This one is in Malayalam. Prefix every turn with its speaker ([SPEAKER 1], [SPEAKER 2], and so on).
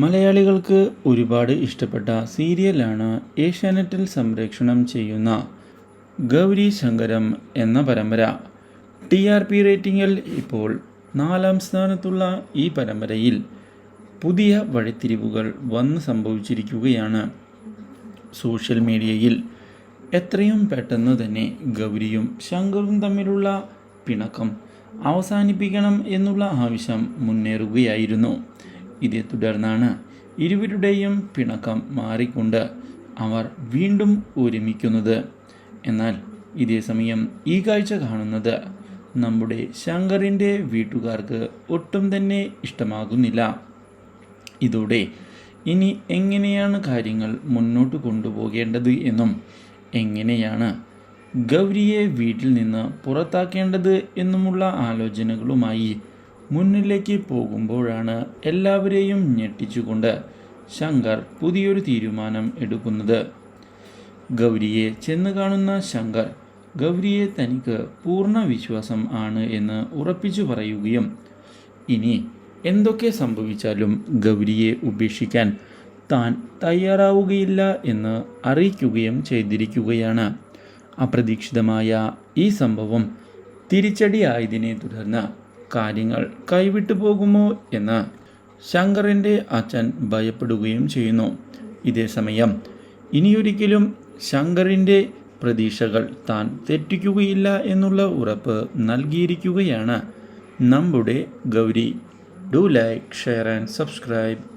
[SPEAKER 1] മലയാളികൾക്ക് ഒരുപാട് ഇഷ്ടപ്പെട്ട സീരിയലാണ് ഏഷ്യാനെറ്റിൽ സംപ്രേക്ഷണം ചെയ്യുന്ന ഗൗരി ശങ്കരം എന്ന പരമ്പര. ടി ആർ പി റേറ്റിംഗിൽ ഇപ്പോൾ നാലാം സ്ഥാനത്തുള്ള ഈ പരമ്പരയിൽ പുതിയ വഴിത്തിരിവുകൾ വന്ന് സംഭവിച്ചിരിക്കുകയാണ്. സോഷ്യൽ മീഡിയയിൽ എത്രയും പെട്ടെന്ന് തന്നെ ഗൗരിയും ശങ്കറും തമ്മിലുള്ള പിണക്കം അവസാനിപ്പിക്കണം എന്നുള്ള ആവശ്യം മുന്നേറുകയായിരുന്നു. ഇതേ തുടർന്നാണ് ഇരുവരുടെയും പിണക്കം മാറിക്കൊണ്ട് അവർ വീണ്ടും ഒരുമിക്കുന്നത്. എന്നാൽ ഇതേ സമയം ഈ കാഴ്ച കാണുന്നത് നമ്മുടെ ശങ്കറിന്റെ വീട്ടുകാർക്ക് ഒട്ടും തന്നെ ഇഷ്ടമാകുന്നില്ല. ഇതോടെ ഇനി എങ്ങനെയാണ് കാര്യങ്ങൾ മുന്നോട്ട് കൊണ്ടുപോകേണ്ടത് എന്നും എങ്ങനെയാണ് ഗൗരിയെ വീട്ടിൽ നിന്ന് പുറത്താക്കേണ്ടത് എന്നുമുള്ള ആലോചനകളുമായി മുന്നിലേക്ക് പോകുമ്പോഴാണ് എല്ലാവരെയും ഞെട്ടിച്ചുകൊണ്ട് ശങ്കർ പുതിയൊരു തീരുമാനം എടുക്കുന്നത്. ഗൗരിയെ ചെന്ന് കാണുന്ന ശങ്കർ ഗൗരിയെ തനിക്ക് പൂർണ വിശ്വാസം ആണ് എന്ന് ഉറപ്പിച്ചു പറയുകയും ഇനി എന്തൊക്കെ സംഭവിച്ചാലും ഗൗരിയെ ഉപേക്ഷിക്കാൻ താൻ തയ്യാറാവുകയില്ല എന്ന് അറിയിക്കുകയും ചെയ്തിരിക്കുകയാണ്. അപ്രതീക്ഷിതമായ ഈ സംഭവം തിരിച്ചടിയായതിനെ തുടർന്ന് കാര്യങ്ങൾ കൈവിട്ടു പോകുമോ എന്ന് ശങ്കറിന്റെ അച്ഛൻ ഭയപ്പെടുകയും ചെയ്യുന്നു. ഇതേസമയം ഇനിയൊരിക്കലും ശങ്കറിന്റെ പ്രതീക്ഷകൾ താൻ തെറ്റിക്കുകയില്ല എന്നുള്ള ഉറപ്പ് നൽകിയിരിക്കുകയാണ്. നമ്മുടെ Gauri do like share and subscribe.